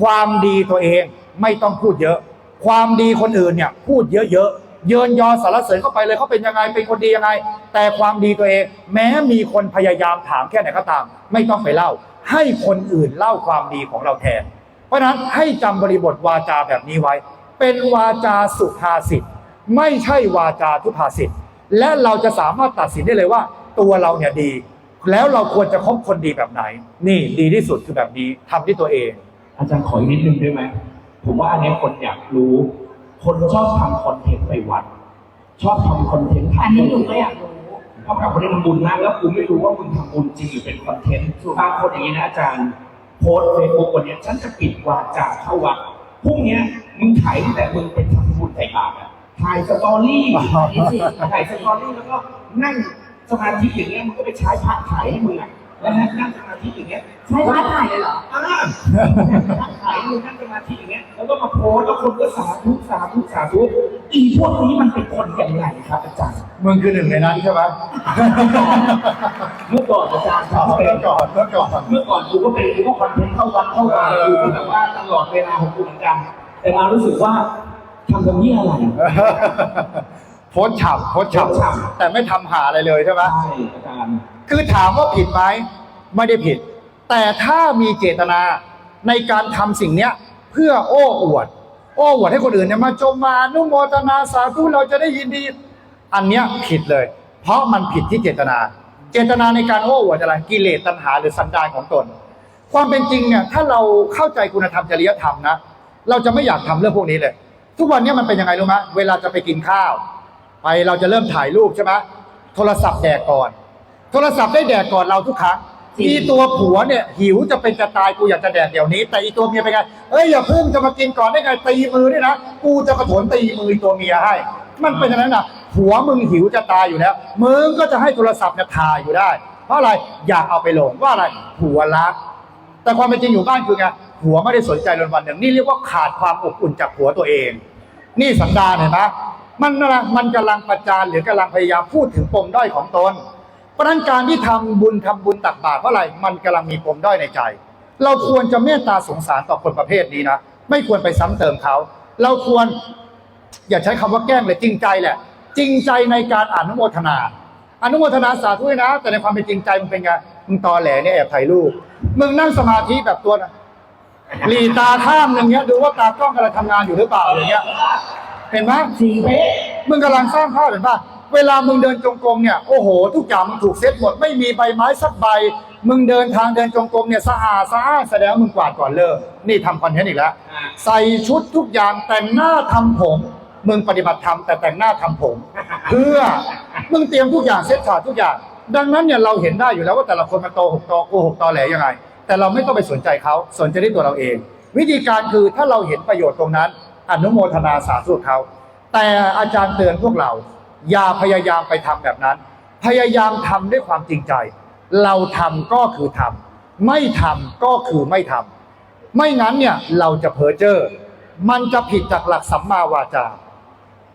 ความดีตัวเองไม่ต้องพูดเยอะ ความดีคนอื่นเนี่ยพูดเยอะๆ เยินยอสารเสริญเข้าไปเลยเขาเป็นยังไงเป็นคนดียังไง แต่ความดีตัวเอง แม้มีคนพยายามถามแค่ไหนก็ตาม ไม่ต้องไปเล่า ให้คนอื่นเล่าความดีของเราแทน เพราะนั้นให้จำบริบทวาจาแบบนี้ไว้ เป็นวาจาสุภาษิตไม่ใช่วาจาทุภาษิตและเราจะสามารถตัดสินได้เลยว่า ตัวเราเนี่ยดี แล้วเราควรจะคบคนดีแบบไหน นี่ดีที่สุดคือแบบนี้ทำที่ตัวเอง อาจารย์ขออีกนิดนึงได้ไหมผมว่าอันเนี้ยคนอยากรู้ คนชอบทำคอนเทนต์ไปวัด ชอบทำคอนเทนต์อันทำนี้หนูก็อยากรู้เท่ากับคนที่ทำบุญนะแล้วกูไม่รู้ว่ามึงทำบุญจริงหรือเป็นคอนเทนต์บางคนอย่างนี้นะอาจารย์โพสเฟซบุ๊กวันเนี้ยฉันจะปิดวาจาเข้าวัดพรุ่งเนี้ยมึงถ่ายตั้งแต่มึงเป็นทำบุญใส่บาตรอะถ่ายสตอรี่อ๋อถ่ายสตอรี่แล้วก็นั่งสมาธิอย่างเงี้ยมึงก็ไปใช้พระถ่ายให้มึงอะแล้วนั่งสมาธิอย่างเงี้ย นั่งขายมือนั่งสมาธิอย่างเงี้ยแล้วก็มาโพสต์แล้วคนก็สาธุสาธุสาธุอีพวกนี้มันเป็นคนยังไงครับอาจารย์ มึงคือหนึ่งในนั้นใช่ไหมเมื่อก่อนอาจารย์อ๋อทำเป็นเมื่อก่อนเมื่อก่อน เมื่อก่อนกูก็เป็นกูก็คอนเทนต์เข้าวัดเข้าวากูก็แบบว่าตลอดเวลาของกูเหมือนกันแต่มารู้สึกว่าทำตรงนี้อะไร โพสต์ฉ่ำโพสต์โพสต์ฉ่ฉ่ำแต่ไม่ทำหาอะไรเลยใช่ไหม ใช่อาจารย์คือถามว่าผิดไหมไม่ได้ผิด แต่ถ้ามีเจตนา ในการทำสิ่งเนี้ยเพื่อโอ้อวด โอ้อวดให้คนอื่นเนี่ยมาชมมานุโมทนาสาธุเราจะได้ยินดี อันเนี้ยผิดเลย เพราะมันผิดที่เจตนา เจตนาในการโอ้อวดอะไรกิเลสตัณหาหรือสันดานของตน ความเป็นจริงเนี่ยถ้าเราเข้าใจคุณธรรมจริยธรรมนะเราจะไม่อยากทำเรื่องพวกนี้เลย ทุกวันนี้มันเป็นยังไงรู้ไหมเวลาจะไปกินข้าว ไปเราจะเริ่มถ่ายรูปใช่ไหมโทรศัพท์แดกก่อน โทรศัพท์ได้แดกก่อนเราทุกครั้ง อีตัวผัวเนี่ย หิวจะเป็นจะตายกูอยากจะแดกเดี๋ยวนี้ แต่อีตัวเมียเป็นไงเอ้ยอย่าเพิ่งจะมากินก่อนได้ไงตีมือด้วยนะกูจะกระโถนตีมือตัวเมียให้ มันเป็นอย่างนั้นนะผัวมึงหิวจะตายอยู่แล้วมึงก็จะให้โทรศัพท์เนี่ยถ่ายอยู่ได้ เพราะอะไรอยากเอาไปลงว่าอะไรผัวรัก แต่ความเป็นจริงอยู่บ้านคือไงผัวไม่ได้สนใจเลยวันหนึ่งนี่เรียกว่าขาดความอบอุ่นจากผัวตัวเอง นี่สันดานเห็นไหมมันอะไรมันกำลังประจานหรือกำลังพยายามพูดถึงปมด้อยของตน เพราะนั้นการที่ทำบุญทำบุญตักบาตรเพราะอะไรมันกำลังมีปมด้อยในใจ เราควรจะเมตตาสงสารต่อคนประเภทนี้นะไม่ควรไปซ้ำเติมเขา เราควร อย่าใช้คำว่าแกล้งเลยจริงใจแหละ จริงใจในการอนุโมทนาอนุโมทนาสาธุนะ แต่ในความเป็นจริงใจมึงเป็นไงมึงตอแหลเนี่ยแอบถ่ายรูปมึงนั่งสมาธิแบบตัวนะหลีตาข้างหนึ่งเนี้ยดูว่าตากล้องกำลังทำงานอยู่หรือเปล่าอย่างเงี้ย เห็นไหมมึงกำลังสร้างภาพเห็นป่ะ เวลามึงเดินจงกรมเนี่ยโอ้โห ทุกอย่างมึงถูกเซ็ตหมด ไม่มีใบไม้สักใบ มึงเดินทางเดินจงกรมเนี่ยสะอาดสะอาดแสดงว่ามึงกวาดก่อนเลิกนี่ทำคอนเทนต์อีกแล้ว ใส่ชุดทุกอย่างแต่งหน้าทำผม มึงปฏิบัติธรรมแต่แต่งหน้าทำผม เพื่อมึงเตรียมทุกอย่างเซ็ตฉากทุกอย่าง ดังนั้นเนี่ยเราเห็นได้อยู่แล้วว่าแต่ละคนมันโตหกตอโกหกตอแหลยังไง แต่เราไม่ต้องไปสนใจเขาสนใจที่ตัวเราเอง วิธีการคือถ้าเราเห็นประโยชน์ตรงนั้น อนุโมทนาสาธุเขาแต่อาจารย์เตือนพวกเรา อย่าพยายามไปทำแบบนั้น พยายามทำด้วยความจริงใจ เราทำก็คือทำไม่ทำก็คือไม่ทำไม่งั้นเนี่ยเราจะเพ้อเจ้อมันจะผิดจากหลักสัมมาวาจา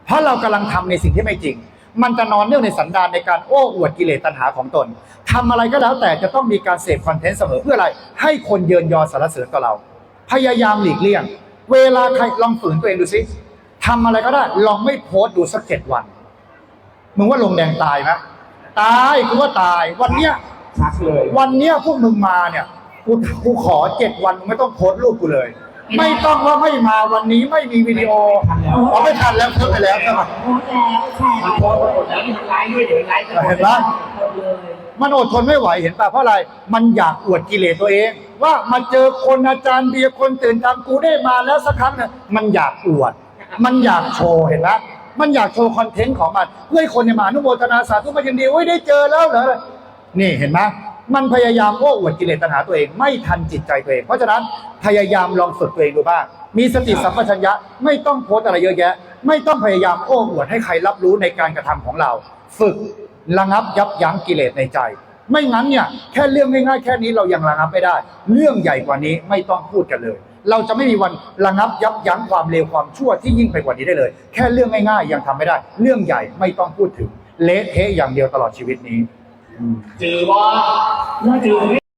เพราะเรากำลังทำในสิ่งที่ไม่จริง มันจะนอนเนื่องในสันดานในการโอ้อวดกิเลสตัณหาของตนทำอะไรก็แล้วแต่จะต้องมีการเสพคอนเทนต์เสมอเพื่ออะไร ให้คนเยินยอสรรเสริญต่อเรา พยายามหลีกเลี่ยง เวลาใครลองฝืนตัวเองดูสิทำอะไรก็ได้ ลองไม่โพสต์ดูสักเจ็ดวัน มึงว่าลงแดงตายไหมตายกูว่าตาย วันเนี้ยชักเลย วันเนี้ยพวกมึงมาเนี่ยกูกูขอเจ็ดวันมึงไม่ต้องโพสต์รูปกูเลย ไม่ต้องว่าไม่มาวันนี้ไม่มีวิดีโออ๋อไม่ทันแล้วโพสต์ไปแล้วใช่ไหมโพสต์แล้วแชร์มันโพสต์ไปหมดแล้วนี่มันไลฟ์ด้วยเดี๋ยวไลฟ์ไปหมดเห็นปะหมดเลยมันอดทนไม่ไหวเห็นป่ะเพราะอะไร มันอยากอวดกิเลสตัวเอง ว่ามาเจอคนอาจารย์เบียร์คนตื่นทำกูได้มาแล้วสักครั้งเนี่ยมันอยากอวด มันอยากโชว์เห็นไหม มันอยากโชว์คอนเทนต์ของมันเพื่อให้คนเนี่ยมานุโมทนาสาธุมายินดีโอ้ยได้เจอแล้วเหรอนี่เห็นไหมมันพยายามโอ้อวดกิเลสตัณหาตัวเองไม่ทันจิตใจตัวเองเพราะฉะนั้นพยายามลองฝึกตัวเองดูบ้าง มีสติสัมปชัญญะไม่ต้องโพสอะไรเยอะแยะ ไม่ต้องพยายามโอ้อวดให้ใครรับรู้ในการกระทำของเรา ฝึกระงับยับยั้งกิเลสในใจ ไม่งั้นเนี่ยแค่เรื่องง่ายๆแค่นี้เรายังระงับไม่ได้ เรื่องใหญ่กว่านี้ไม่ต้องพูดกันเลย เราจะไม่มีวันระงับยับยั้งความเลวความชั่วที่ยิ่งไปกว่านี้ได้เลย แค่เรื่องง่ายๆ ยังทำไม่ได้ เรื่องใหญ่ไม่ต้องพูดถึงเละเทะอย่างเดียวตลอดชีวิตนี้จือว่าเจือ